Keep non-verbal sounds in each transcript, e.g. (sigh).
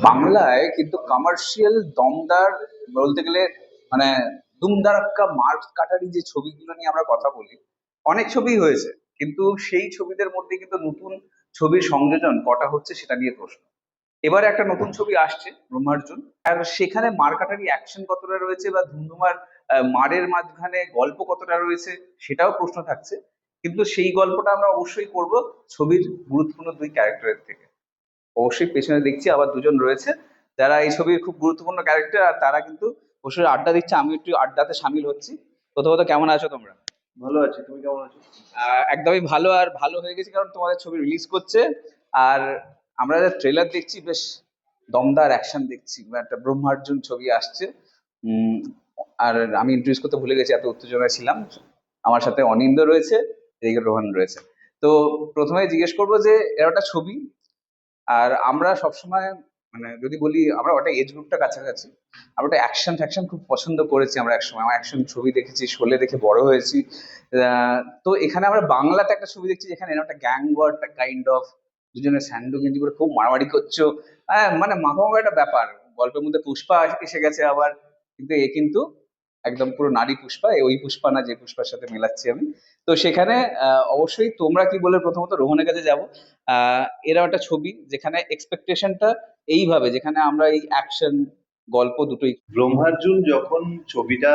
বাংলায় কিন্তু কমার্শিয়াল দমদার বলতে গেলে মানে দুমদারাক্কা মার্ক কাটারি যে ছবিগুলো নিয়ে আমরা কথা বলি, অনেক ছবি হয়েছে। কিন্তু সেই ছবিদের মধ্যে কিন্তু নতুন ছবির সংযোজন কটা হচ্ছে সেটা নিয়ে প্রশ্ন। এবারে একটা নতুন ছবি আসছে, ব্রহ্মার্জুন। আর সেখানে মার্কাটারি অ্যাকশন কতটা রয়েছে বা ধুমধুমার মারের মাঝখানে গল্প কতটা রয়েছে সেটাও প্রশ্ন থাকছে। কিন্তু সেই গল্পটা আমরা অবশ্যই করব ছবির গুরুত্বপূর্ণ দুই ক্যারেক্টারের থেকে। অবশ্যই পেছনে দেখছি আবার দুজন রয়েছে। যারা এই ছবির খুব গুরুত্বপূর্ণ ক্যারেক্টার আর তারা কিন্তু অবশ্যই আড্ডা দিচ্ছে আমি একটু আড্ডাতে সামিল হচ্ছি। প্রথমত কেমন আছো তোমরা? ভালো আছি তুমি কেমন আছো? একদমই ভালো আর ভালো হয়ে গেছে কারণ তোমাদের ছবি রিলিজ করছে। আর আমরা যে ট্রেলার দেখছি বেশ দমদার অ্যাকশন দেখছি একটা ব্রহ্মার্জুন ছবি আসছে। আর আমি ইন্ট্রোডিউস করতে ভুলে গেছি এত উত্তেজনায় ছিলাম। আমার সাথে অনিন্দ রয়েছে এদিকে রোহন রয়েছে। তো প্রথমে জিজ্ঞেস করব যে এর একটা ছবি আর আমরা সবসময় মানে যদি বলি আমরা ওটা এজ গ্রুপটা কাছাকাছি, আমরা ওটা অ্যাকশন ফ্যাকশন খুব পছন্দ করেছি আমরা একসময়। আমার অ্যাকশন ছবি দেখেছি শোলে দেখে বড় হয়েছি। তো এখানে আমরা বাংলাতে একটা ছবি দেখছি যেখানে একটা গ্যাং একটা কাইন্ড অফ দুজনে স্যান্ডো গেঞ্জি করে খুব মারামারি করছ। হ্যাঁ মানে মাখামাখা একটা ব্যাপার। গল্পের মধ্যে পুষ্পা এসে গেছে আবার। কিন্তু এ কিন্তু একদম পুরো নারী পুষ্পা ওই পুষ্পা না যে পুষ্পার সাথে মেলাচ্ছি আমি। তো সেখানে অবশ্যই তোমরা কি বলে প্রথমত রোহনের কাছে যাব। এরা একটা ছবি যেখানে এক্সপেকটেশনটা এইভাবে, যেখানে আমরা এই অ্যাকশন গল্প দুটোই ব্রহ্মার্জুন যখন ছবিটা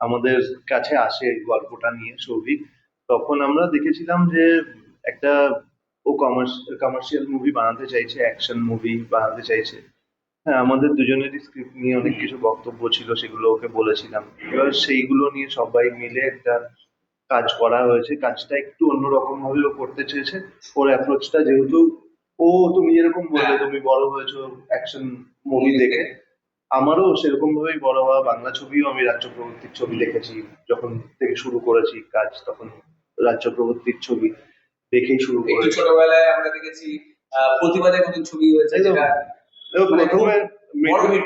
আমাদের কাছে আসে গল্পটা নিয়ে সৌভিক তখন আমরা দেখেছিলাম যে একটা ও কমার্শিয়াল মুভি বানাতে চাইছে অ্যাকশন মুভি বানাতে চাইছে। হ্যাঁ আমাদের দুজনেরই স্ক্রিপ্ট নিয়ে অনেক কিছু বক্তব্য ছিল সেগুলো ওকে বলেছিলাম। এবার সেইগুলো নিয়ে সবাই মিলে একটা কাজ করা হয়েছে। কাজটা একটু অন্যরকম ভাবে ও করতে চেয়েছে। ওর অ্যাপ্রোচটা যেহেতু ও তুমি যেরকম বললে হ্যাঁ। তুমি বড় হয়েছো অ্যাকশন মুভি দেখে আমারও সেরকম ভাবেই বড় হওয়া বাংলা ছবিও আমি রাজ চক্রবর্তীর ছবি দেখেছি। যখন থেকে শুরু করেছি কাজ তখন রাজ চক্রবর্তীর ছবি দেখেই শুরু করেছি। ছোটবেলায় আমরা দেখেছি আহ, প্রতিবাদের মতন ছবি হয়েছে। যেটা প্রথমে হিট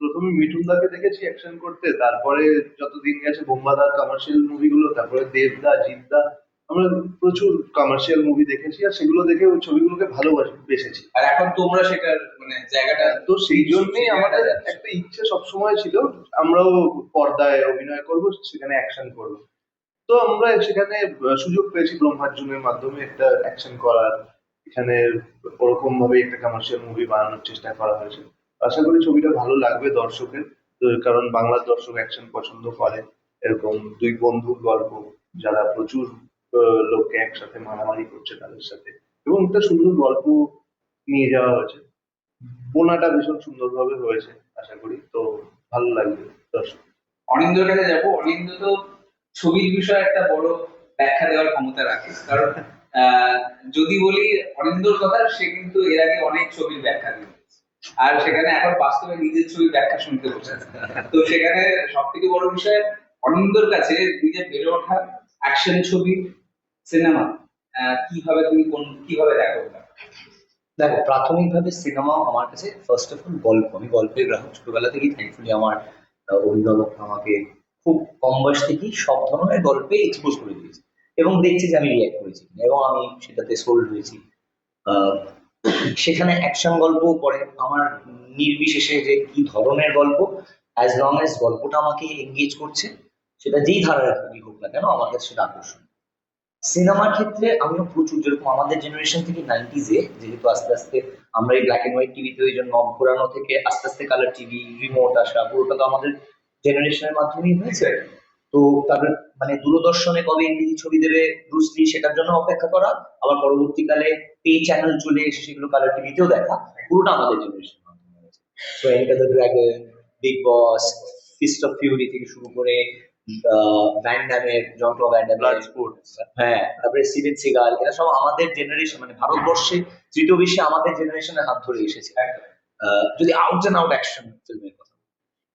প্রথমে মিঠুন দাকে দেখেছি অ্যাকশন করতে তারপরে যত দিন গেছে বোম্বাদার কমার্শিয়াল মুভিগুলো তারপরে দেবদা জিদ্দা আমরা প্রচুর কমার্শিয়াল মুভি দেখেছি আর সেগুলো দেখে ওই ছবিগুলোকে ভালোবাসি বেসেছি। আর এখন তোমরা সেটার মানে জায়গাটা তো সেই জন্যই আমাদের একটা ইচ্ছে সবসময় ছিল আমরাও পর্দায় অভিনয় করব সেখানে অ্যাকশন করব। তো আমরা সেখানে সুযোগ পেয়েছি ব্রহ্মার্জুনের মাধ্যমে একটা অ্যাকশন করার। এখানে ওরকম ভাবে একটা কমার্শিয়াল মুভি বানানোর চেষ্টা করা হয়েছে। আশা করি ছবিটা ভালো লাগবে দর্শকের। কারণ বাংলার দর্শক অ্যাকশন পছন্দ করে। এরকম দুই বন্ধুর গল্প, যারা প্রচুর লোককে একসাথে মারামারি করছে তাদের সাথে। এবং একটা সুন্দর গল্প নিয়ে যাওয়া হয়েছে। বোনাটা ভীষণ সুন্দরভাবে হয়েছে, আশা করি। তো ভালো লাগবে দর্শক। অনিন্দর কাছে যাব। অনিন্দ তো ছবির বিষয়ে একটা বড় ব্যাখ্যা দেওয়ার ক্ষমতা রাখে। কারণ যদি বলি অনিন্দর কথা, সে কিন্তু এর আগে অনেক ছবির ব্যাখ্যা দিয়েছে। আর সেখানে এখন বাস্তবে নিজের ছবি ব্যাখ্যা শুনতে বসেছে। তো সেখানে সব থেকে বড় বিষয়, অনিন্দর কাছে নিজের বেড়ে ওঠা অ্যাকশন ছবি সিনেমা কীভাবে তুমি কোন, কীভাবে দেখো? দেখো, প্রাথমিকভাবে সিনেমা আমার কাছে ফার্স্ট অফ অল গল্প। আমি গল্পের গ্রাহক ছোটবেলা থেকেই থ্যাঙ্কফুলি আমার অভিভাবক আমাকে খুব কম বয়স থেকেই সব ধরনের গল্পে এক্সপোজ করে দিয়েছে। এবং দেখছি যে আমি রিয়াক্ট করেছি এবং আমি সেটাতে সোল্ড হয়েছি। সেখানে অ্যাকশন গল্প পড়ে আমার নির্বিশেষে যে কি ধরনের গল্প অ্যাজ লং অ্যাজ গল্পটা আমাকে এঙ্গেজ করছে, সেটা যেই ধারার হোক না কেন আমার কাছে সেটা আকর্ষণ সিনেমার ক্ষেত্রে আমিও প্রচুর, যেরকম আমাদের জেনারেশন থেকে নাইনটিজে যেহেতু আস্তে আস্তে আমরা এই ব্ল্যাক এন্ড হোয়াইট টিভিতে ওই জন্য নব ঘোরানো থেকে আস্তে আস্তে কালার টিভি রিমোট আসা, পুরোটা তো আমাদের জেনারেশনের মাধ্যমেই হয়েছে। তো তারপরে মানে দূরদর্শনে কবে ইংরেজি ছবি দেবে ব্রুসলি সেটার জন্য অপেক্ষা করা আবার পরবর্তীকালে পে চ্যানেল চলে এসে সেগুলো কালার টিভিতেও দেখা পুরোটা আমাদের জেনারেশনের মাধ্যমে Enter the Dragon Big Boss Fist of Fury থেকে শুরু করে ভ্যান ড্যামের জন্টো ভ্যান ব্লাড ড্যামের স্পোর্ট হ্যাঁ তারপরে সিভেন সিগাল এরা সব আমাদের জেনারেশন মানে ভারতবর্ষে তৃতীয় বিশ্বে আমাদের জেনারেশনের হাত ধরে এসেছে। যদি আউট অ্যান্ড আউট অ্যাকশন ফিল্মের কথা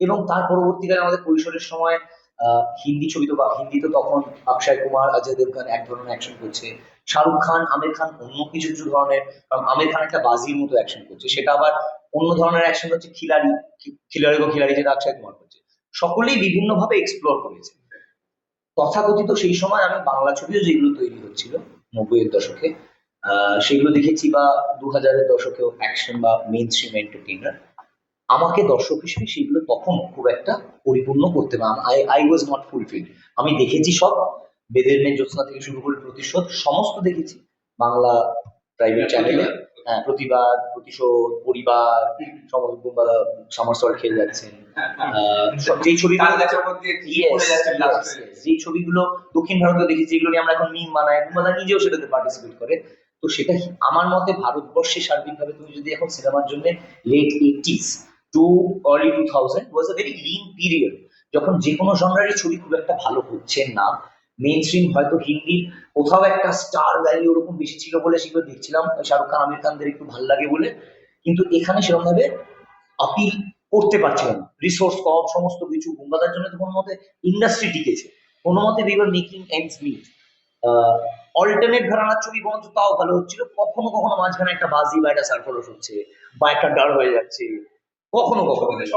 এবং তার পরবর্তীকালে আমাদের কৈশোরের সময় হিন্দি ছবি তো বা, হিন্দি তো তখন অক্ষয় কুমার, অজয় দেবগান এক ধরনের অ্যাকশন করছে। শাহরুখ খান, আমির খান অন্য কিছু কিছু ধরনের আমির খান একটা বাজির মতো অ্যাকশন করছে। সেটা আবার অন্য ধরনের অ্যাকশন হচ্ছে খিলাড়ি খিলাড়ি গো খিলাড়ি যেটা অক্ষয় কুমার করছে। সকলেই বিভিন্নভাবে এক্সপ্লোর করেছে। তথাকথিত সেই সময় আমি বাংলা ছবিও যেগুলো তৈরি হচ্ছিল, নব্বইয়ের দশকে সেগুলো দেখেছি বা দু হাজারের দশকেও অ্যাকশন বা মেন স্ট্রিম এন্টারটেইনার আমাকে দর্শক হিসেবে সেগুলো তখন খুব একটা পরিপূর্ণ করতে পারলাম I I was not fulfil আমি দেখেছি সব। বেদের মেন জ্যোৎস্না থেকে শুরু করে প্রতিশোধ সমস্ত দেখেছি। বাংলা প্রাইভেট চ্যানেলে হ্যাঁ প্রতিবাদ প্রতিশোধ পরিবার সমস্ত সামার স্তর খেলে যাচ্ছেন আহ, যেই ছবিগুলো তাল গাছের মধ্যে কি Yes, পড়ে যাচ্ছে yes, last এ। yes. যেই ছবিগুলো দক্ষিণ ভারতে দেখেছি যেগুলো নিয়ে আমরা এখন মিম বানাই বুমবাদা নিজেও সেটাতে পার্টিসিপেট করে। তো সেটা আমার মতে ভারতবর্ষে সার্বিকভাবে তুমি যদি এখন সিনেমার জন্য late eighties to two thousand was a very lean period যখন যে কোনো জনরারই ছবি খুব একটা ভালো হচ্ছে না মেইন স্ট্রিম হয়তো হিন্দির কোথাও একটা স্টার ওরকম বেশি ছিল বলে সেগুলো দেখছিলাম, শাহরুখ খান, আমির খানদের একটু লাগে বলে। কিন্তু এখানে সেরকম ভাবে আপিল করতে পারছিলাম না। রিসোর্স কম, সমস্ত কিছু জন্য তো কোনো মতে ইন্ডাস্ট্রি টিকেছে। কোনো মতে we making ends meet alternate ঘরানার ছবি বরঞ্চ তাও ভালো হচ্ছিল। কখনো কখনো মাঝখানে একটা বাজি বা একটা সার্ফরস হচ্ছে বা একটা ডার হয়ে যাচ্ছে। কখনো কখনো হয়।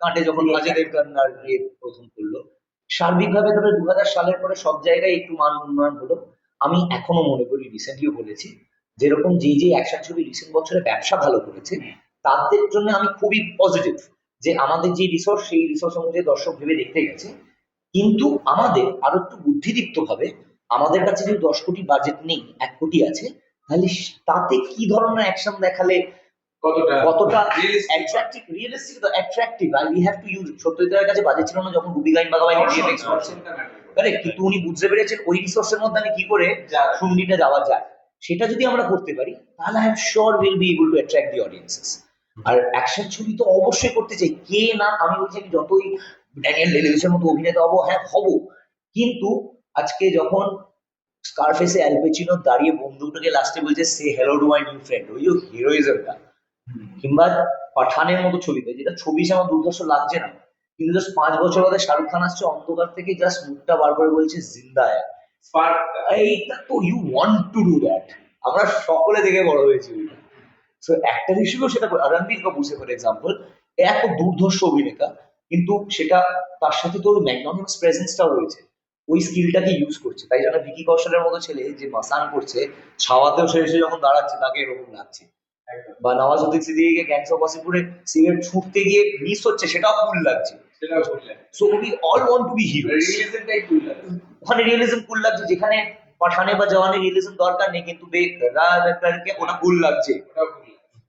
কাটে যখন অজয় দেবগন্নার ইয়ে প্রথম করল, সার্বিকভাবে তবে দু সালের পরে সব জায়গায় একটু মান উন্নয়ন হলো। আমি এখনও মনে করি রিসেন্টলিও বলেছি, যেরকম যে যে অ্যাকশন ছবি রিসেন্ট বছরে ব্যবসা ভালো করেছে, তাদের জন্য আমি খুবই পজিটিভ যে আমাদের যে রিসোর্স সেই রিসোর্স অনুযায়ী দর্শক ভেবে দেখতে গেছে। কিন্তু আমাদের আরও একটু বুদ্ধিদীপ্ত ভাবে আমাদের কাছে যদি দশ কোটি বাজেট নেই, এক কোটি আছে, তাহলে তাতে কি ধরনের অ্যাকশন দেখালে কতটা অ্যাট্রাক্টিভ রিয়েলিস্টিক তো অ্যাট্রাক্টিভ আর উই হ্যাভ টু ইউজ সত্যজিতের কাছে বাজেট ছিল না যখন রুবি গাইন বাগাবাই। কারেক্ট কিন্তু উনি বুঝতে পেরেছেন ওই রিসোর্সের মধ্যে আমি কি করে যাওয়া যায়। সেটা যদি আমরা করতে পারি তাহলে I am sure will be able to attract the audiences R action ছবি তো অবশ্যই করতে চাই। কে না আমি বলছি আমি যতই ড্যানিয়েল ডেলিভিসের মতো অভিনেতা হব হ্যাঁ হব। কিন্তু আজকে যখন স্কারফেসে অ্যালপেচিনো দাঁড়িয়ে বন্দুকটাকে লাস্টে বলছে সে hello to my new friend ওই হিরোইজমটা কিংবা পাঠানের মতো ছবিতে, যেটা ছবি হিসেবে আমার দুর্দর্শ লাগছে না। কিন্তু জাস্ট পাঁচ বছর বাদে শাহরুখ খান আসছে অন্ধকার থেকে জাস্ট মুখটা বার করে বলছে, জিন্দা এইটা তো you want to do that আমরা সকলে দেখে বড় হয়েছি সো একটা হিসেবেও সেটা রণবীর কাপুর ফর এক্সাম্পল এত দুর্ধর্ষ অভিনেতা, কিন্তু সেটা তার সাথে তোর ম্যাগননিমাস প্রেজেন্সটাও রয়েছে। ওই স্কিলটাকে ইউজ করছে। তাই জন্য ভিকি কৌশলের মতো ছেলে যে মাসান করছে, ছাওয়াতেও এসে যখন দাঁড়াচ্ছে, তাকে এরকম লাগছে। বা নওয়াজুদ্দিন সিদ্দিকীকে গ্যাংস অফ ওয়াসিপুরে সিগারেট ছুটতে গিয়ে মিস হচ্ছে সেটাও কুল লাগছে। So we all want to be ওখানে রিয়েলিজম কুল লাগছে যেখানে পাঠানে বা জওয়ানে রিয়েলিজম দরকার নেই কিন্তু ওটা কুল লাগছে।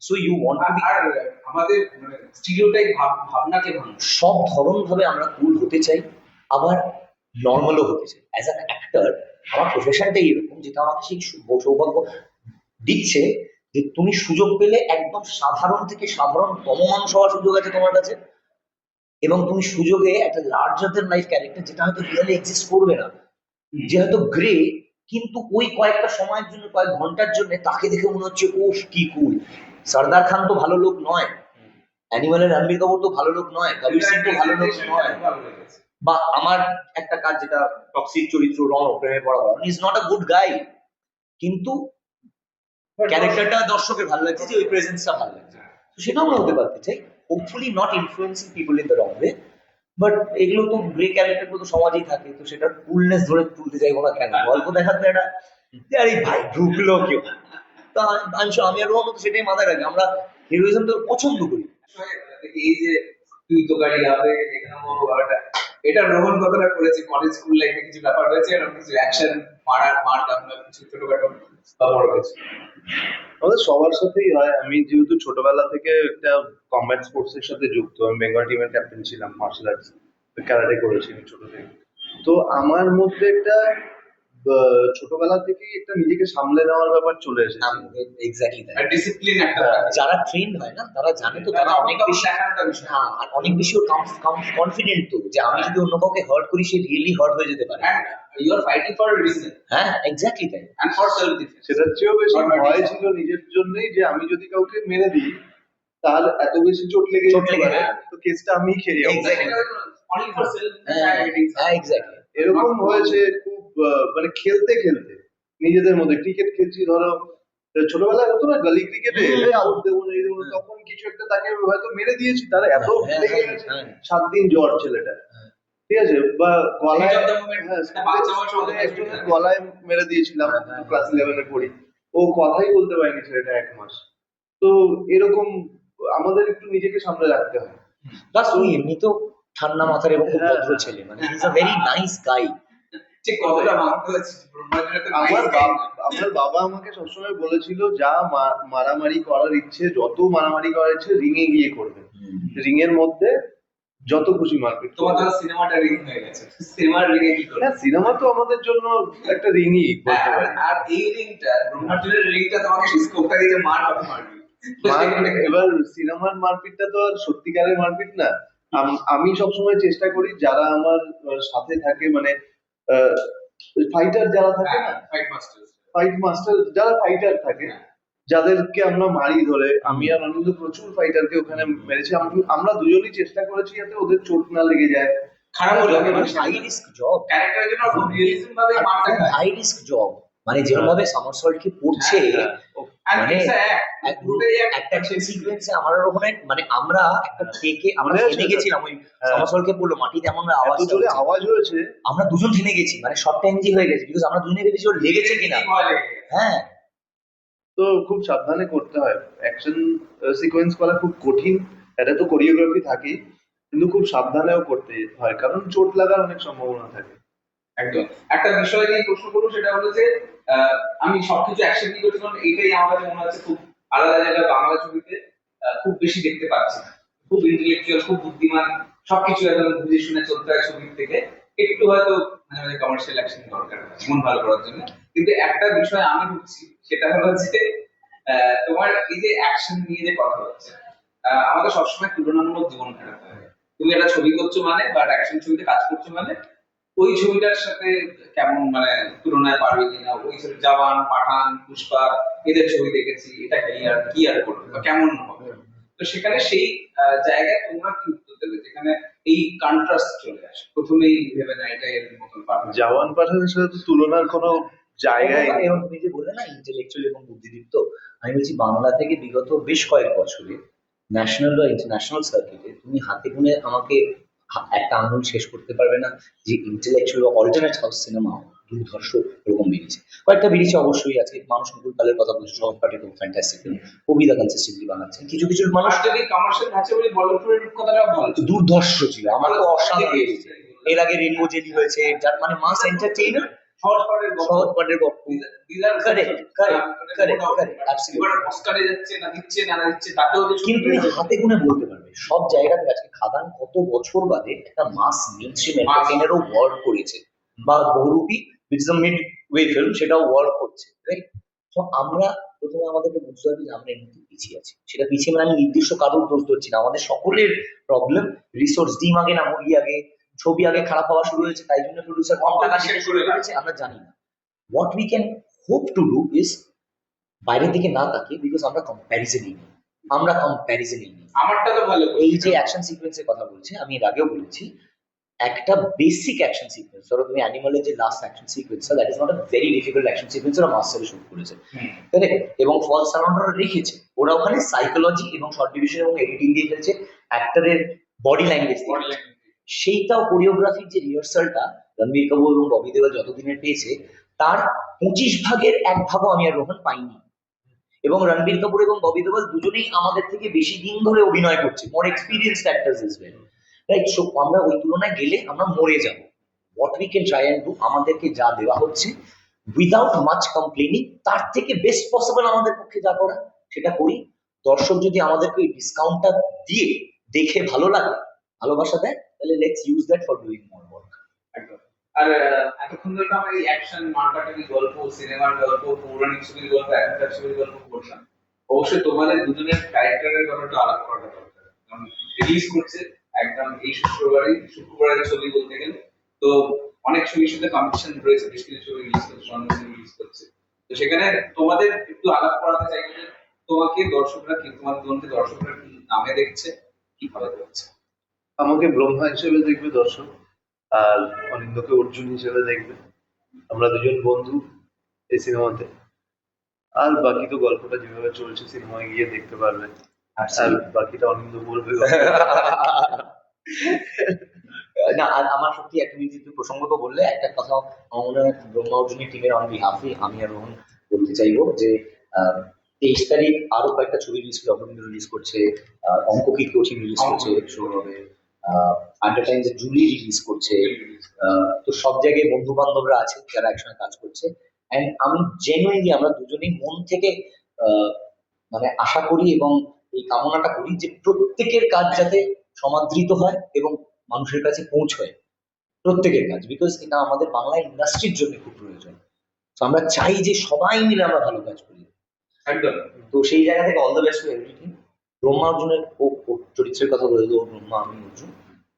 So you want to be আর আমাদের মানে স্টিরিওটাইপ ভাবনাকে ভাঙা সব ধরন ভাবে আমরা কুল হতে চাই আবার নর্মালও হতে চাই। অ্যাজ অ্যান অ্যাক্টর আমার প্রফেশনটাই এরকম যেটা আমাকে সেই সৌভাগ্য দিচ্ছে যে তুমি সুযোগ পেলে একদম সাধারণ থেকে সাধারণতম মানুষ হওয়ার সুযোগ আছে তোমার কাছে। এবং তুমি সুযোগে একটা লার্জার দেন লাইফ ক্যারেক্টার যেটা হয়তো রিয়েলি এক্সিস্ট করবে না। যে হয়তো গ্রে কিন্তু ওই কয়েকটা সময়ের জন্য কয়েক ঘণ্টার জন্য তাকে দেখে মনে হচ্ছে ওফ কি কুল সর্দার খান তো ভালো লোক নয়। অ্যানিমালের রণবীর কাপুর তো ভালো লোক নয়। কবির সিং তো ভালো লোক নয়। বা আমার একটা কাজ যেটা টক্সিক চরিত্র রণ প্রেমে পড়া is not a good guy কিন্তু ক্যারেক্টারটা দর্শকের ভালো লাগছে যে ওই প্রেজেন্সটা ভালো লাগছে। তো সেটাও আমরা হতে পারতে চাই hopefully not influencing people in the wrong way but এগুলো তো গ্রে ক্যারেক্টার তো সমাজেই থাকে তো সেটার কুলনেস ধরে তুলতে চাইব না কেন? গল্প দেখাতে একটা যে আরে ভাই ঢুকলো কেউ। তা আমি আমি আর রোহন তো সেটাই মাথায় রাখি। আমরা হিরোইজম তো পছন্দ করি। এই যে তুই তো গাড়ি হবে এখানে এটা রোহন কতটা করেছে কলেজ স্কুল লাইফে কিছু ব্যাপার হয়েছে? এরকম কিছু অ্যাকশন মারার, মার কামনা কিছু ছোটখাটো বা বড় কিছু? আমাদের সবার সাথেই হয়। আমি যেহেতু ছোটবেলা থেকে একটা কম্ব্যাট স্পোর্টস এর সাথে যুক্ত, আমি বেঙ্গল টিমের ক্যাপ্টেন ছিলাম মার্শাল আর্টস ক্যারাটে করেছি আমি ছোট থেকে। তো আমার মধ্যে একটা ছোটবেলা থেকেই একটা নিজেকে সামলে নেওয়ার ব্যাপার চলে এসেছে। এক্স্যাক্টলি আর ডিসিপ্লিন একটা হ্যাঁ। যারা ট্রেন হয় না তারা জানে তো তারা অনেক বেশি হ্যাঁ আর অনেক বেশি কনফিডেন্ট তো যে আমি যদি অন্য কাউকে হার্ট করি সে রিয়েলি হার্ট হয়ে যেতে পারে। you are fighting for a হ্যাঁ এক্স্যাক্টলি তাই। For self defense সেটার চেয়েও বেশি ভয় ছিল নিজের জন্যই যে আমি যদি কাউকে মেরে দিই তাহলে এত বেশি চোট লেগে চোট লেগে পারে। তো কেসটা আমি খেয়ে যাব। For self হ্যাঁ হ্যাঁ এক্স্যাক্টলি এরকম হয়েছে খুব মানে খেলতে খেলতে। নিজেদের মধ্যে ক্রিকেট খেলছি ধরো ছোটবেলায় হতো না গলি ক্রিকেটে এই দেবো না, তখন কিছু একটা তাকে হয়তো মেরে দিয়েছি তার এত হ্যাঁ, হ্যাঁ, হ্যাঁ। সাত দিন জ্বর ছেলেটা হ্যাঁ। ঠিক আছে? বা গলায় হ্যাঁ, গলায় মেরে দিয়েছিলাম হ্যাঁ, হ্যাঁ। ক্লাস ইলেভেনে পড়ি। ও কথাই বলতে পারেনি ছেলেটা এক মাস। তো এরকম আমাদের একটু নিজেকে সামলে রাখতে হয়। প্লাস তুই এমনিতেও ঠান্ডা মাথার এবং খুব হ্যাঁ। ভদ্র ছেলে মানে is a very nice guy আমার বাবা guy। আমার বাবা আমাকে সবসময় বলেছিল যা মারামারি করার ইচ্ছে যত মারামারি করার ইচ্ছে রিঙে গিয়ে করবে। রিং এর মধ্যে যত খুশি মারপিট তোমার তো সিনেমাটা রিং হয়ে গেছে। সিনেমার রিং এ কি করবে? না সিনেমা তো আমাদের জন্য একটা রিংই আর- এই রিংটা ব্রহ্মাজুনের রিংটা তোমাকে স্কোপটা দিতে মার মারবি এবার সিনেমার মারপিটটা তো আর সত্যিকারের মারপিট না। আম- আমি সবসময় চেষ্টা করি যারা আমার সাথে থাকে মানে ফাইটার যারা থাকে না? ফাইট মাস্টার্স ফাইট মাস্টার যারা ফাইটার থাকে যাদেরকে আমরা মারি ধরে আমি আর অনিন্দ প্রচুর ফাইটারকে ওখানে মেরেছি আমরা দুজনই চেষ্টা করেছি যাতে ওদের চোট না লেগে যায়। খারাপ হলো মানে হাই রিস্ক জব ক্যারেক্টারের জন্য রিয়েলিজম ভাবে মারতে হাই রিস্ক জব মানে যেরকম ভাবে পড়ছে হ্যাঁ, আর মানে সিকোয়েন্সে আমার ওখানে মানে আমরা একটা থেকে আমরা থেমে গেছিলাম ওই হ্যাঁ। পড়ল মাটিতে এমন আওয়াজ জোরে আওয়াজ হয়েছে? আমরা দুজন থেমে গেছি মানে সব টাইম হয়ে গেছে বিকজ আমরা দুজনে ভেবেছি ওর লেগেছে কিনা। গেছে। হ্যাঁ। তো খুব সাবধানে করতে হয়। অ্যাকশন সিকোয়েন্স করা খুব কঠিন এটা তো কোরিওগ্রাফি থাকে কিন্তু খুব সাবধানেও করতে হয় কারণ চোট লাগার অনেক সম্ভাবনা থাকে। একটা বিষয় নিয়ে প্রশ্ন করব, সেটা হলো যে আমি সবকিছু নিয়ে করছি এইটাই আমার মনে হচ্ছে খুব আলাদা জায়গা বাংলা ছবিতে খুব বেশি দেখতে পাচ্ছি। খুব ইন্টেলেকচুয়াল খুব বুদ্ধিমান, সবকিছু একদম বুঝে শুনে চলতে হয় ছবির থেকে। একটু হয়তো মাঝে কমার্শিয়াল অ্যাকশন দরকার মন ভালো করার জন্য। কিন্তু একটা বিষয় আমি ঢুকছি সেটা হলো যে তোমার এই যে অ্যাকশন নিয়ে যে কথা হচ্ছে আমাদের সবসময় তুলনামূলক জীবন কাটাতে হয়। তুমি একটা ছবি করছ মানে বা অ্যাকশন ছবিতে কাজ করছ মানে ওই ছবিটার সাথে কেমন মানে তুলনায় পারবে কিনা? ওই ছবি জওয়ান পাঠান পুষ্পা এদের ছবি দেখেছি এটা কি আর কি আর করবে? বা কেমন হবে? তো সেখানে সেই জায়গায় তোমরা কি উত্তর দেবে? যেখানে এই কন্ট্রাস্ট চলে আসে। প্রথমেই ভেবে না এটা এর মতন পারবে। জওয়ান পাঠানের সাথে তো তুলনার কোনো জায়গায় নেই। এবং তুমি যে বললে না ইন্টেলেকচুয়াল এবং বুদ্ধিদীপ্ত আমি বলছি বাংলা থেকে বিগত বেশ কয়েক বছরে ন্যাশনাল বা ইন্টারন্যাশনাল সার্কিটে তুমি হাতে গুনে আমাকে একটা আঙুল শেষ করতে পারবে না যে ইন্টেলেকচুয়াল বা অল্টারনেট হাউস সিনেমা দুর্ধর্ষ এরকম বেরিয়েছে। কয়েকটা বেরিয়েছে অবশ্যই আজকে মানুষ মুকুল কালের কথা বলছে সব পার্টি খুব ফ্যান্টাস্টিক ফিল্ম কবিতা কনসিস্টেন্টলি বানাচ্ছেন কিছু কিছু মানুষ যদি কমার্শিয়াল ধাঁচে বলি বলিউডের কথাটাও ভালো দুর্ধর্ষ ছিল। আমার তো অসাধারণ এর আগে রেনবো জেলি হয়েছে যার মানে মাস এন্টারটেইনার সহজ পাঠের সহজ পাঠের গল্প। অস্কারে যাচ্ছে না দিচ্ছে না দিচ্ছে তাতেও কিন্তু হাতে গুনে বলতে সব জায়গাতে আজকে খাদান কত বছর বাদে একটা মাস এন্টারটেইনারও ওয়ার্ক করেছে। বা Bohurupi which is midway film সেটাও ওয়ার্ক করছে রাইট তো আমরা প্রথমে আমাদেরকে বুঝতে হবে যে আমরা এমনিতে পিছিয়ে আছি। সেটা পিছিয়ে মানে আমি নির্দিষ্ট কারোর দোষ ধরছি না। আমাদের সকলের প্রবলেম রিসোর্স ডিম আগে না মুরগি আগে ছবি আগে খারাপ হওয়া শুরু হয়েছে তাই জন্য প্রডিউসার কম টাকা শুরু করেছে আমরা জানি না। What we can hope to do is বাইরের দিকে না তাকিয়ে বিকজ আমরা কম্প্যারিজনই নেই। আমরা কম্প্যারিজনই নিই। আমারটা তো ভালো এই যে অ্যাকশন সিকোয়েন্সের কথা বলছি আমি এর আগেও বলেছি একটা বেসিক অ্যাকশন সিকোয়েন্স ধরো তুমি অ্যানিমালের যে last action sequence that is not a very difficult action sequence ওরা মাস্টারে শুট করেছে। তাই এবং ফল সারাউন্ডার রেখেছে। ওরা ওখানে সাইকোলজি এবং শর্ট ডিভিশন এবং এডিটিং দিয়ে ফেলছে অ্যাক্টরের বডি ল্যাঙ্গুয়েজ। সেইটাও কোরিওগ্রাফির যে রিহার্সালটা রণবীর কাপুর এবং ববি দেওয়াল যতদিনের পেয়েছে তার পঁচিশ ভাগের এক ভাগও আমি আর রোহন পাইনি। এবং রণবীর কাপুর এবং ববি দেওয়াল দুজনেই আমাদের থেকে বেশি দিন ধরে অভিনয় করছে। More experience actors is well right so আমরা ওই তুলনায় গেলে আমরা মরে যাব। What we can try and do আমাদেরকে যা দেওয়া হচ্ছে উইদাউট মাচ কমপ্লেনিং তার থেকে বেস্ট পসিবল আমাদের পক্ষে যা করা, সেটা করি। দর্শক যদি আমাদেরকে ওই ডিসকাউন্টটা দিয়ে দেখে ভালো লাগে, ভালোবাসা দেয়, তাহলে let's use that for doing more work একদম। আর এতক্ষণ ধরে আমরা এই অ্যাকশন মার্কাটারি গল্প সিনেমার গল্প, পৌরাণিক ছবির গল্প এখনকার ছবির গল্প বললাম অবশ্যই তোমাদের দুজনের ক্যারেক্টারের কথাটা আলাপ করাটা দরকার। কারণ রিলিজ করছে একদম এই শুক্রবারই, শুক্রবারের ছবি বলতে গেলে। তো অনেক ছবির সাথে কম্পিটিশন রয়েছে, বেশ কিছু ছবি রিলিজ করছে অন্য রিলিজ করছে। তো সেখানে তোমাদের একটু আলাপ করাতে চাই যে তোমাকে দর্শকরা কি, তোমাদের দুজনকে দর্শকরা কি নামে দেখছে, কীভাবে দেখছে? আমাকে ব্রহ্মা হিসেবে দেখবে দর্শক। আর অনিন্দকে অর্জুন হিসেবে দেখবে। আমরা দুজন বন্ধু এই সিনেমাতে। আর বাকি তো গল্পটা যেভাবে চলছে সিনেমায় গিয়ে দেখতে পারবে। আর বাকিটা অনিন্দ বলবে। (laughs) না আর আমার সত্যি একটা জিনিস একটু প্রসঙ্গত বললে একটা কথা আমার মনে হয় ব্রহ্মা অর্জুনের টিমের অন বিহাফে আমি আর রোহন বলতে চাইব যে তেইশ তারিখ আরও কয়েকটা ছবি রিলিজ করে অপরিন্দ রিলিজ করছে আহ, অঙ্ক কি কঠিন রিলিজ করছে সৌরভে আন্ডার টাইমস জুলি রিলিজ করছে। তো সব জায়গায় বন্ধু বান্ধবরা আছে যারা একসঙ্গে কাজ করছে। অ্যান্ড আমি জেনুইনলি আমরা দুজনেই মন থেকে আহ, মানে আশা করি এবং এই কামনাটা করি যে প্রত্যেকের কাজ যাতে সমাদৃত হয় এবং মানুষের কাছে পৌঁছয়। প্রত্যেকের কাজ বিকজ এটা আমাদের বাংলা ইন্ডাস্ট্রির জন্য খুব প্রয়োজন। তো আমরা চাই যে সবাই মিলে আমরা ভালো কাজ করি। একদম। তো সেই জায়গা থেকে all the best to everything Brahma অর্জুনের ও চরিত্রের কথা বলে দেবো ব্রহ্মা আমি অর্জুন।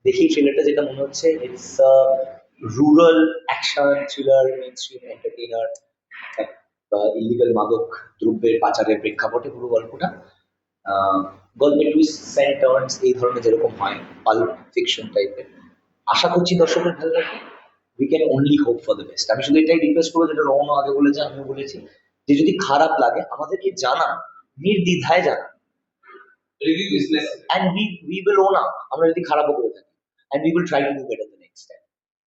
দেখি ট্রেলারটা যেটা মনে হচ্ছে it's rural action thriller mainstream entertainer illegal মাদক দ্রব্যের পাচারের প্রেক্ষাপটে পুরো গল্পটা। গল্পের টুইস্ট অ্যান্ড টার্নস এই ধরনের যেরকম হয় পাল্প ফিকশন টাইপের আশা করছি দর্শকের ভালো লাগবে। We can only hope for the best আমি শুধু এটাই রিকোয়েস্ট করব যেটা রৌন আগে বলেছে আমিও বলেছি যে যদি খারাপ লাগে আমাদেরকে জানা নির্দ্বিধায় জানা and we we will own up আমরা যদি খারাপও করে থাকি। And we will try to do better the next time.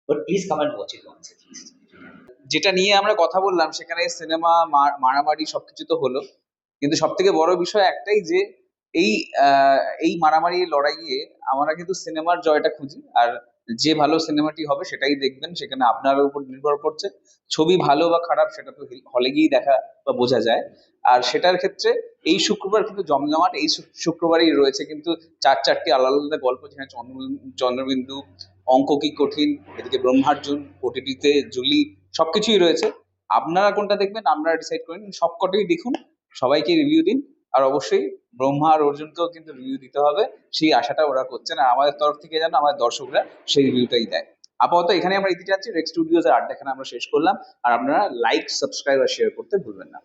But please come and watch it once at least. যেটা নিয়ে আমরা কথা বললাম, সেখানে সিনেমা মারামারি সবকিছু তো হলো। কিন্তু সব থেকে বড় বিষয় একটাই যে, এই এই মারামারি লড়াইয়ে আমরা কিন্তু সিনেমার জয়টা খুঁজি। আর যে ভালো সিনেমাটি হবে সেটাই দেখবেন, সেখানে আপনার উপর নির্ভর করছে। ছবি ভালো বা খারাপ সেটা তো হলে গিয়েই দেখা বা বোঝা যায়। আর সেটার ক্ষেত্রে এই শুক্রবার কিন্তু জমজমাট, এই শুক্রবারই রয়েছে কিন্তু চার চারটি আলাদা আলাদা গল্প, যেখানে চন্দ্রবিন্দু, অঙ্ক কি কঠিন, এদিকে ব্রহ্মার্জুন, ওটিটিতে জুলি, সবকিছুই রয়েছে। আপনারা কোনটা দেখবেন, আপনারা ডিসাইড করেন সবকটাই দেখুন, সবাইকে রিভিউ দিন। আর অবশ্যই ব্রহ্মা আর অর্জুনকেও কিন্তু রিভিউ দিতে হবে। সেই আশাটা ওরা করছে না। আমাদের তরফ থেকে যেন আমাদের দর্শকরা সেই রিভিউটাই দেয়। আপাতত এখানে আমরা ইতি চাচ্ছি। রেক্স স্টুডিওজ আর আড্ডা এখানে আমরা শেষ করলাম। আর আপনারা লাইক সাবস্ক্রাইব আর শেয়ার করতে ভুলবেন না।